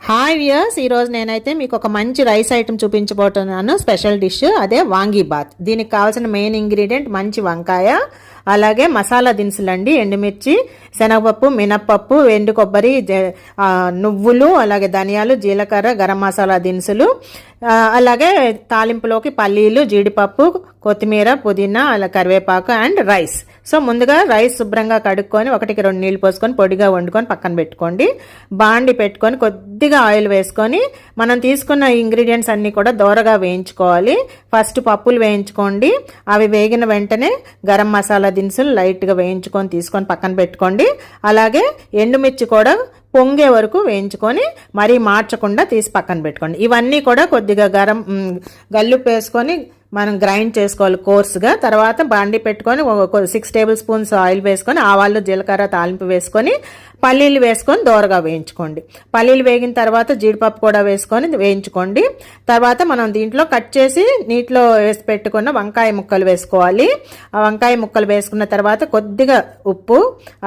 Hi viewers ఈరోజు నేనైతే మీకు ఒక మంచి రైస్ ఐటెం చూపించబోతున్నాను. స్పెషల్ డిష్ అదే వాంగీ బాత్ దీనికి కావాల్సిన మెయిన్ ఇంగ్రీడియంట్ మంచి వంకాయ అలాగే మసాలా దినుసులు అండి ఎండుమిర్చి శనగపప్పు మినప్పప్పు ఎండు కొబ్బరి జ- నువ్వులు అలాగే ధనియాలు జీలకర్ర గరం మసాలా దినుసులు అలాగే తాలింపులోకి పల్లీలు జీడిపప్పు కొత్తిమీర పుదీనా అలా కరివేపాకు అండ్ రైస్. సో ముందుగా రైస్ శుభ్రంగా కడుక్కొని ఒకటికి రెండు నీళ్ళు పోసుకొని పొడిగా వండుకొని పక్కన పెట్టుకోండి. బాండి పెట్టుకొని కొద్దిగా ఆయిల్ వేసుకొని మనం తీసుకున్న ఇంగ్రీడియంట్స్ అన్నీ కూడా దోరగా వేయించుకోవాలి. ఫస్ట్ పప్పులు వేయించుకోండి. అవి వేగిన వెంటనే గరం మసాలా దినుసులు లైట్గా వేయించుకొని తీసుకొని పక్కన పెట్టుకోండి. అలాగే ఎండుమిర్చి కూడా పొంగే వరకు వేయించుకొని మరీ మార్చకుండా తీసి పక్కన పెట్టుకోండి. ఇవన్నీ కూడా కొద్దిగా గరం గల్లుపు వేసుకొని మనం గ్రైండ్ చేసుకోవాలి కోర్స్గా. తర్వాత బాండి పెట్టుకొని సిక్స్ టేబుల్ స్పూన్స్ ఆయిల్ వేసుకొని ఆవాలు జీలకర్ర తాలింపు వేసుకొని పల్లీలు వేసుకొని దోరగా వేయించుకోండి. పల్లీలు వేగిన తర్వాత జీడిపప్పు కూడా వేసుకొని వేయించుకోండి. తర్వాత మనం దీంట్లో కట్ చేసి నీటిలో వేసి పెట్టుకున్న వంకాయ ముక్కలు వేసుకోవాలి. ఆ వంకాయ ముక్కలు వేసుకున్న తర్వాత కొద్దిగా ఉప్పు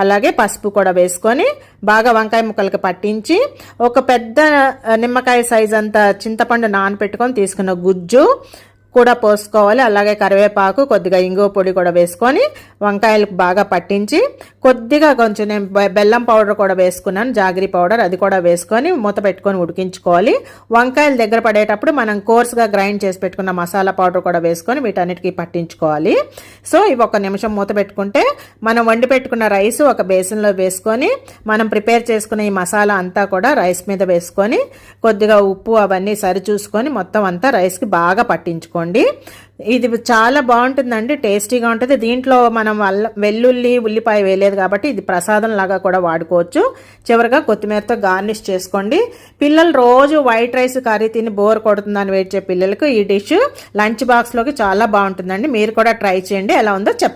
అలాగే పసుపు కూడా వేసుకొని బాగా వంకాయ ముక్కలకి పట్టించి ఒక పెద్ద నిమ్మకాయ సైజ్ అంత చింతపండు నానబెట్టుకొని తీసుకున్న గుజ్జు కూడా పోసుకోవాలి. అలాగే కరివేపాకు కొద్దిగా ఇంగువ పొడి కూడా వేసుకొని వంకాయలకు బాగా పట్టించి కొద్దిగా కొంచెం నేను బెల్లం పౌడర్ కూడా వేసుకున్నాను. జాగిరి పౌడర్ అది కూడా వేసుకొని మూత పెట్టుకొని ఉడికించుకోవాలి. వంకాయలు దగ్గర పడేటప్పుడు మనం కోర్స్గా గ్రైండ్ చేసి పెట్టుకున్న మసాలా పౌడర్ కూడా వేసుకొని వీటన్నిటికీ పట్టించుకోవాలి. సో ఇవి ఒక నిమిషం మూత పెట్టుకుంటే మనం వండి పెట్టుకున్న రైస్ ఒక బేసిన్లో వేసుకొని మనం ప్రిపేర్ చేసుకున్న ఈ మసాలా అంతా కూడా రైస్ మీద వేసుకొని కొద్దిగా ఉప్పు అవన్నీ సరి చూసుకొని మొత్తం అంతా రైస్కి బాగా పట్టించుకోండి. ఇది చాలా బాగుంటుందండి టేస్టీగా ఉంటుంది. దీంట్లో మనం వల్ల వెల్లుల్లి ఉల్లిపాయ వేయలేదు కాబట్టి ఇది ప్రసాదం లాగా కూడా వాడుకోవచ్చు. చివరిగా కొత్తిమీరతో గార్నిష్ చేసుకోండి. పిల్లలు రోజు వైట్ రైస్ కర్రీ తిని బోర్ కొడుతుందని వేచే పిల్లలకు ఈ డిష్ లంచ్ బాక్స్లోకి చాలా బాగుంటుందండి. మీరు కూడా ట్రై చేయండి. ఎలా ఉందో చెప్పండి.